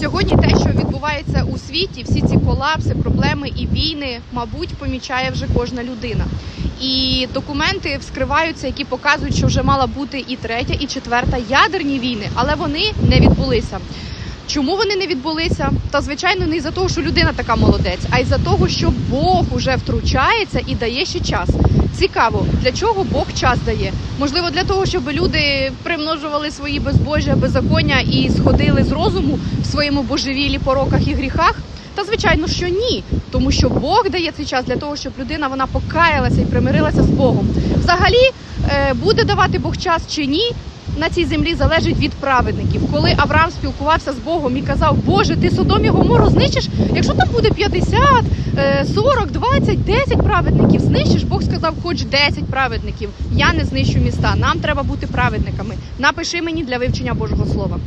Сьогодні те, що відбувається у світі, всі ці колапси, проблеми і війни, мабуть, помічає вже кожна людина. І документи вскриваються, які показують, що вже мала бути і третя, і четверта ядерні війни, але вони не відбулися. Чому вони не відбулися? Та звичайно не із-за того, що людина така молодець, а із-за того, що Бог уже втручається і дає ще час. Цікаво, для чого Бог час дає? Можливо, для того, щоб люди примножували свої безбожжя, беззаконня і сходили з розуму в своєму божевілі, пороках і гріхах. Та звичайно, що ні, тому що Бог дає цей час для того, щоб людина вона покаялася і примирилася з Богом. Взагалі е, буде давати Бог час чи ні. На цій землі залежить від праведників. Коли Авраам спілкувався з Богом і казав, Боже, ти Содом і Гомору знищиш, якщо там буде 50, е, 40, 20, 10 праведників, знищиш, Бог сказав, хоч 10 праведників. Я не знищу міста. Нам треба бути праведниками. Напиши мені для вивчення Божого Слова.